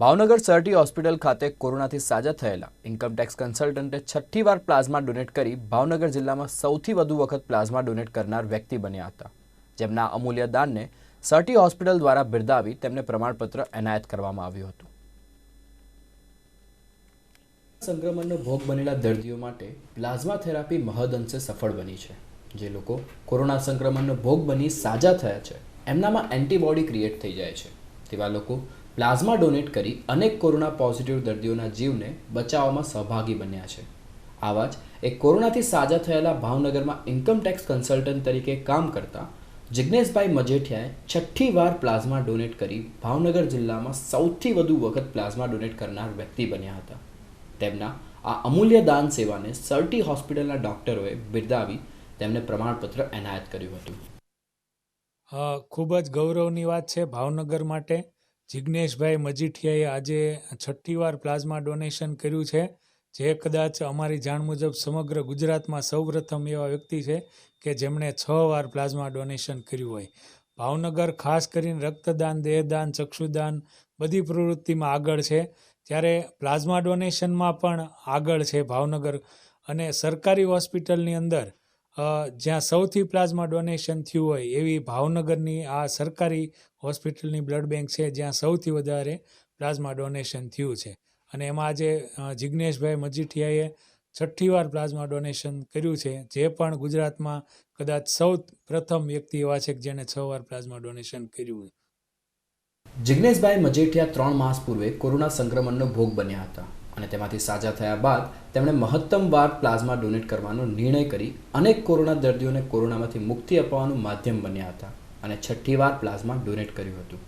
Bhavnagar Sir T hospital ખાતે કોરોનાથી સાજા થયેલા ઇન્કમટેક્સ કન્સલ્ટન્ટે છઠ્ઠી વાર પ્લાઝમા ડોનેટ કરી ભાવનગર જિલ્લામાં સૌથી વધુ વખત પ્લાઝમા ડોનેટ કરનાર વ્યક્તિ બન્યા હતા. જેમના અમૂલ્ય દાનને સરટી હોસ્પિટલ દ્વારા બિરદાવી તેમને પ્રમાણપત્ર એનાયત કરવામાં આવ્યું હતું. સંક્રમણનો ભોગ બનેલા દર્દીઓ માટે પ્લાઝમા થેરાપી મહદઅંશે સફળ બની છે. જે લોકો કોરોના સંક્રમણનો ભોગ બની સાજા થયા છે, એમનામાં એન્ટીબોડી ક્રિએટ થઈ જાય છે. તેવા લોકો પ્લાઝમા ડોનેટ કરી અનેક કોરોના પોઝિટિવ દર્દીઓના જીવને બચાવવામાં સહભાગી બન્યા છે. આવા જ એક કોરોનાથી સાજા થયેલા ભાવનગરમાં ઇન્કમટેક્સ કન્સલ્ટન્ટ તરીકે કામ કરતા જિજ્ઞેશભાઈ મજેઠિયાએ છઠ્ઠી વાર પ્લાઝમા ડોનેટ કરી ભાવનગર જિલ્લામાં સૌથી વધુ વખત પ્લાઝમા ડોનેટ કરનાર વ્યક્તિ બન્યા હતા. તેમના આ અમૂલ્ય દાન સેવાને સર્ટી હોસ્પિટલના ડોક્ટરોએ બિરદાવી તેમને પ્રમાણપત્ર એનાયત કર્યું હતું. ખૂબ જ ગૌરવની વાત છે ભાવનગર માટે. જિજ્ઞેશભાઈ મજીઠિયાએ આજે છઠ્ઠી વાર પ્લાઝમા ડોનેશન કર્યું છે, જે કદાચ અમારી જાણ મુજબ સમગ્ર ગુજરાતમાં સૌપ્રથમ એવા વ્યક્તિ છે કે જેમણે છ વાર પ્લાઝમા ડોનેશન કર્યું હોય. ભાવનગર ખાસ કરીને રક્તદાન, દેહદાન, ચક્ષુદાન બધી પ્રવૃત્તિમાં આગળ છે. ત્યારે પ્લાઝમા ડોનેશનમાં પણ આગળ છે ભાવનગર અને સરકારી હોસ્પિટલની અંદર જ્યાં સૌથી પ્લાઝમા ડોનેશન થયું હોય એવી ભાવનગરની આ સરકારી હોસ્પિટલની બ્લડ બેંક છે, જ્યાં સૌથી વધારે પ્લાઝમા ડોનેશન થયું છે. અને એમાં આજે જિજ્ઞેશભાઈ મજીઠિયાએ છઠ્ઠી વાર પ્લાઝમા ડોનેશન કર્યું છે, જે પણ ગુજરાતમાં કદાચ સૌ પ્રથમ વ્યક્તિ એવા છે કે જેણે છ વાર પ્લાઝમા ડોનેશન કર્યું જિજ્ઞેશભાઈ મજેઠિયા ત્રણ માસ પૂર્વે કોરોના સંક્રમણનો ભોગ બન્યા હતા. અને તેમાંથી સાજા થયા બાદ તેમણે મહત્તમ વાર પ્લાઝમા ડોનેટ કરવાનો નિર્ણય કરી અનેક કોરોના દર્દીઓને કોરોનામાંથી મુક્તિ અપાવવાનું માધ્યમ બન્યા હતા અને છઠ્ઠી વાર પ્લાઝમા ડોનેટ કર્યું હતું.